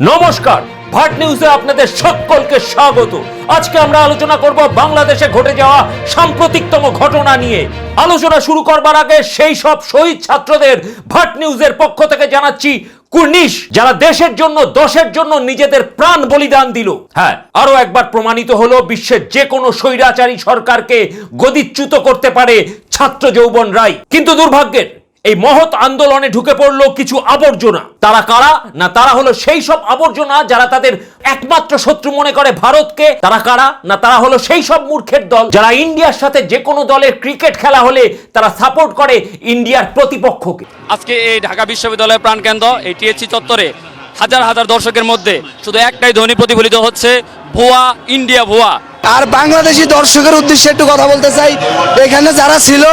নমস্কার। ভাট নিউজে আপনাদের সকলকে স্বাগত। আজকে আমরা আলোচনা করব বাংলাদেশে ঘটে যাওয়া সাম্প্রতিকতম ঘটনা নিয়ে। আলোচনা শুরু করবার আগে সেই সব শহীদ ছাত্রদের ভাট নিউজের পক্ষ থেকে জানাচ্ছি কুর্নিশ, যারা দেশের জন্য, দশের জন্য নিজেদের প্রাণ বলিদান দিল। হ্যাঁ আরও একবার প্রমাণিত হলো, বিশ্বের যে কোনো স্বৈরাচারী সরকারকে গদিচ্যুত করতে পারে ছাত্র যৌবন রায়। কিন্তু দুর্ভাগ্যের এই মহৎ আন্দোলনে ঢুকে পড়ল কিছু আবর্জনা। তারা কারা? না, তারা হলো সেই সব আবর্জনা যারা তাদের একমাত্র শত্রু মনে করে ভারতকে। তারা কারা? না, তারা হলো সেই সব মূর্খের দল যারা ইন্ডিয়ার সাথে যে কোনো দলের ক্রিকেট খেলা হলে তারা সাপোর্ট করে ইন্ডিয়ার প্রতিপক্ষকে। আজকে এই ঢাকা বিশ্ববিদ্যালয়ের প্রাণকেন্দ্র, এই টিএসসি চত্বরে হাজার হাজার দর্শকের মধ্যে শুধু একটাই ধ্বনি প্রতিফলিত হচ্ছে, ভুয়া, ইন্ডিয়া ভুয়া। আর বাংলাদেশি দর্শকের উদ্দেশ্যে একটু কথা বলতে চাই। এখানে যারা ছিল,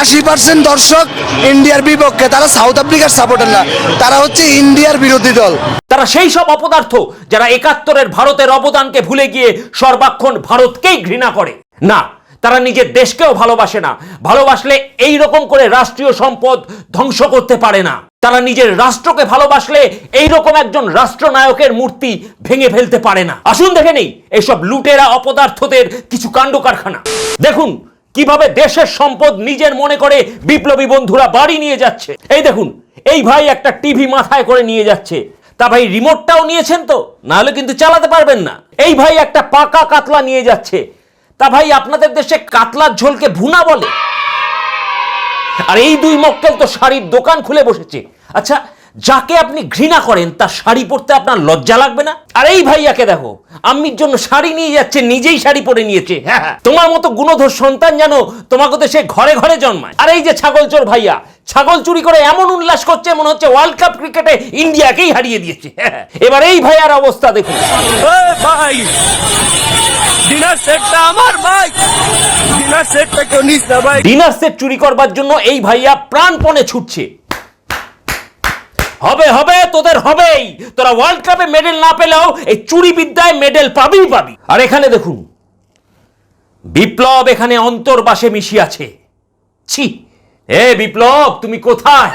আশি পার্সেন্ট দর্শক ইন্ডিয়ার বিপক্ষে, তারা সাউথ আফ্রিকার সাপোর্টার না, তারা হচ্ছে ইন্ডিয়ার বিরোধী দল। তারা সেই সব অপদার্থ যারা একাত্তরের ভারতের অবদানকে ভুলে গিয়ে সর্বাক্ষণ ভারতকেই ঘৃণা করে। না তারা নিজের দেশকেও ভালোবাসে না। ভালোবাসলে এই রকম করে রাষ্ট্রীয় সম্পদ ধ্বংস করতে পারে না। তারা নিজের রাষ্ট্রকে ভালোবাসলে এই রকম একজন রাষ্ট্রনায়কের মূর্তি ভেঙে ফেলতে পারে না। আসুন দেখে নেই এইসব লুটেরা অপদার্থদের কিছু কাণ্ড কারখানা। দেখুন, কীভাবে দেশের সম্পদ নিজের মনে করে বিপ্লবী বন্ধুরা বাড়ি নিয়ে যাচ্ছে। এই দেখুন, এই ভাই একটা টিভি মাথায় করে নিয়ে যাচ্ছে। তা ভাই রিমোটটাও নিয়েছেন তো? নাহলে কিন্তু চালাতে পারবেন না। এই ভাই একটা পাকা কাতলা নিয়ে যাচ্ছে। তা ভাই আপনাদের দেশে কাতলার ঝোলকে ভুনা বলে? আর এই দুই মক্কেল তো শাড়ির দোকান খুলে বসেছে। আচ্ছা যাকে আপনি ঘৃণা করেন তার শাড়ি পরতে আপনার লজ্জা লাগবে না? আর এই ভাইয়াকে দেখো আম্মির জন্য শাড়ি নিয়ে যাচ্ছে নিজেই শাড়ি পরে নিয়েছে। হ্যাঁ হ্যাঁ। তোমার মতো গুণধর সন্তান যেন তোমাকে তো সে ঘরে ঘরে জন্মায়। আর এই যে ছাগল চোর ভাইয়া ছাগল চুরি করে এমন উল্লাস করছে মনে হচ্ছে ওয়ার্ল্ড কাপ ক্রিকেটে ইন্ডিয়াকেই হারিয়ে দিয়েছে। হ্যাঁ, হ্যাঁ। এবার এই ভাইয়ার অবস্থা দেখুন। ডিনার সেটটা আমার ভাই। ডিনার সেটটা কেউ নিস না ভাই। ডিনার সেট চুরি করবার জন্য এই ভাইয়া প্রাণপণে ছুটছে। হবে হবে তোদের হবেই। তোরা ওয়ার্ল্ড কাপে মেডেল না পেলেও এই চুরি বিদ্যায় মেডেল পাবি পাবি। আর এখানে দেখুন বিপ্লব এখানে অন্তর্বাসে মিশিয়াছে ছি এ বিপ্লব তুমি কোথায়?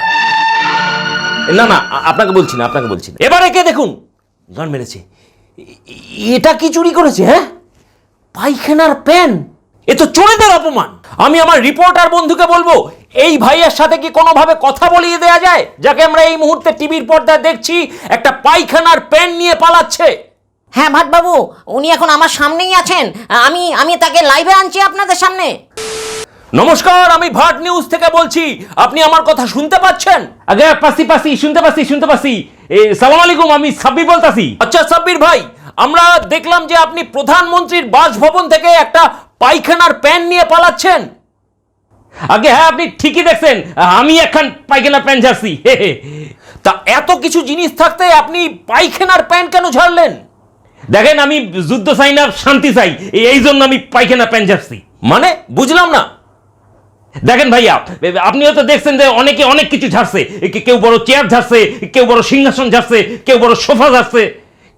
না না আপনাকে বলছি না আপনাকে বলছি না। এবারে কে দেখুন? গান মেরেছে। এটা কি চুরি করেছে হ্যাঁ? পায়খানার প্যান। এ তো চোরেদের অপমান। আমি আমার রিপোর্টার বন্ধুকে বলব এই ভাইয়ের সাথে কি কোনোভাবে কথা বলিয়ে দেয়া যায়? যাকে আমরা এই মুহূর্তে টিভির পর্দায় দেখছি একটা পায়খানার প্যান নিয়ে পালাচ্ছে। হ্যাঁ ভাটবাবু উনি এখন আমার সামনেই আছেন। আমি আমি তাকে লাইভে আনছি আপনাদের সামনে। নমস্কার আমি ভাট নিউজ থেকে বলছি। আপনি আমার কথা শুনতে পাচ্ছেন? আগে পাসি পাসি শুনতে পাচ্ছি শুনতে পাচ্ছি সালাম আলাইকুম আমি সাব্বির বলতাছি। আচ্ছা সাব্বির ভাই আমরা দেখলাম যে আপনি প্রধানমন্ত্রীর বাসভবন থেকে একটা পায়খানার প্যান নিয়ে পালাচ্ছেন। আগে হ্যাঁ আপনি ঠিকই দেখছেন, আমি এখন পায়খানার প্যান্ট ঝাড়ছি তা এত কিছু জিনিস থাকতে আপনি পায়খানার প্যান্ট কেন ঝাড়লেন? দেখেন, আমি যুদ্ধ চাই না, শান্তি চাই, এই জন্য আমি পায়খানা প্যান্ট ঝাড়ছি। মানে বুঝলাম না। দেখেন ভাইয়া আপনি হয়তো দেখছেন যে অনেকে অনেক কিছু ঝাড়ছে কেউ বড় চেয়ার ঝাড়ছে, কেউ বড় সিংহাসন ঝাড়ছে, কেউ বড় সোফা ঝাড়ছে।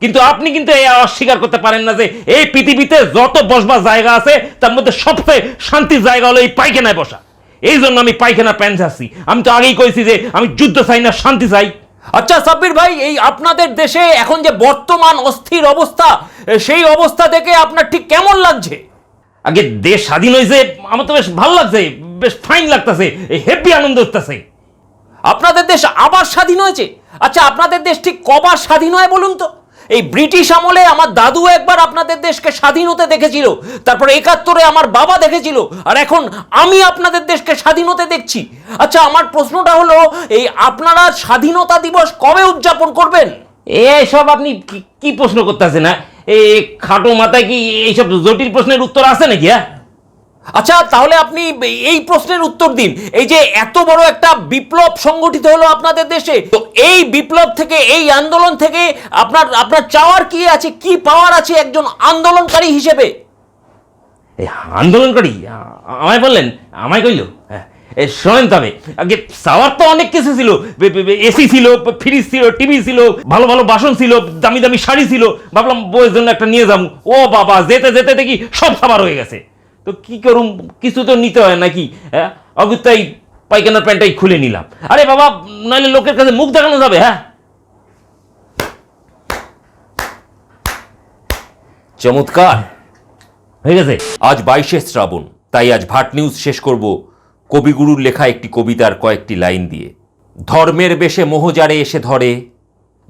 কিন্তু আপনি কিন্তু এই অস্বীকার করতে পারেন না যে এই পৃথিবীতে যত বসবার জায়গা আছে তার মধ্যে সবচেয়ে শান্তির জায়গা হলো এই পায়খানায় বসা। এই জন্য আমি পায়খানা প্যান্ট ঝাড়ছি আমি তো আগেই কইছি যে আমি যুদ্ধ চাই না শান্তি চাই। আচ্ছা সাব্বির ভাই এই আপনাদের দেশে এখন যে বর্তমান অস্থির অবস্থা সেই অবস্থা দেখে আপনার ঠিক কেমন লাগছে? আগে দেশ স্বাধীন হয়েছে আমার তো বেশ ভালো লাগছে বেশ ফাইন লাগতেছে হেভি আনন্দ হতেছে আপনাদের দেশ আবার স্বাধীন হয়েছে? আচ্ছা আপনাদের দেশ ঠিক কবার স্বাধীন হয় বলুন তো? এই ব্রিটিশ আমলে আমার দাদু একবার আপনাদের দেশকে স্বাধীন হতে দেখেছিল, তারপর একাত্তরে আমার বাবা দেখেছিল, আর এখন আমি আপনাদের দেশকে স্বাধীন হতে দেখছি। আচ্ছা আমার প্রশ্নটা হলো, এই আপনারা স্বাধীনতা দিবস কবে উদযাপন করবেন? এসব আপনি কি- প্রশ্ন করতেছেন হ্যাঁ? এই খাটো মাথায় কি এইসব জটিল প্রশ্নের উত্তর আছে নাকি হ্যাঁ? আচ্ছা তাহলে আপনি এই প্রশ্নের উত্তর দিন। এই যে এত বড় একটা বিপ্লব সংগঠিত হলো আপনাদের দেশে, তো এই বিপ্লব থেকে, এই আন্দোলন থেকে আপনার আপনার চাওয়ার কি আছে, কি পাওয়ার আছে একজন আন্দোলনকারী হিসেবে? এই আন্দোলনকারী? আমায় বললেন, আমায় কইল? হ্যাঁ। শোনেন তবে, আগে সাওয়ার তো অনেক কিছু ছিল। এসি ছিল, ফ্রিজ ছিল, টিভি ছিল, ভালো ভালো বাসন ছিল, দামি দামি শাড়ি ছিল। ভাবলাম বইয়ের জন্য একটা নিয়ে যাব। ও বাবা, যেতে যেতে দেখি সব সাবার হয়ে গেছে। তো কি করুম? কিছু তো নিতে হয় নাকি? হ্যাঁ? অগুত্তাই পায়খানার প্যান্টটাই খুলে নিলাম। আরে বাবা নাহলে লোকের কাছে মুখ দেখানো যাবে হ্যাঁ? চমৎকার। হয়ে গেছে। আজ বাইশে শ্রাবণ তাই আজ ভাট নিউজ শেষ করব কবিগুরুর লেখা একটি কবিতার কয়েকটি লাইন দিয়ে। ধর্মের বেশে মোহজারে এসে ধরে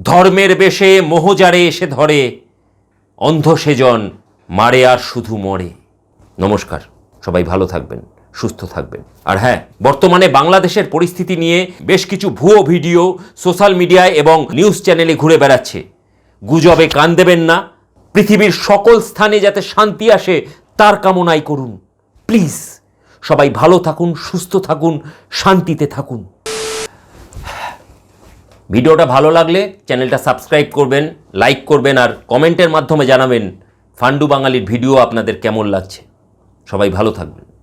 ধর্মের বেশে মোহজারে এসে ধরে অন্ধ সেজন মারে আর শুধু মরে। নমস্কার, সবাই ভালো থাকবেন, সুস্থ থাকবেন। আর হ্যাঁ বর্তমানে বাংলাদেশের পরিস্থিতি নিয়ে বেশ কিছু ভুয়ো ভিডিও সোশ্যাল মিডিয়ায় এবং নিউজ চ্যানেলে ঘুরে বেড়াচ্ছে। গুজবে কান দেবেন না, পৃথিবীর সকল স্থানে যাতে শান্তি আসে, তার কামনাই করুন। প্লিজ, সবাই ভালো থাকুন, সুস্থ থাকুন, শান্তিতে থাকুন। ভিডিওটা ভালো লাগলে চ্যানেলটা সাবস্ক্রাইব করবেন, লাইক করবেন আর কমেন্টের মাধ্যমে জানাবেন ফান্ডু বাঙালির ভিডিও আপনাদের কেমন লাগছে। সবাই ভালো থাকবেন।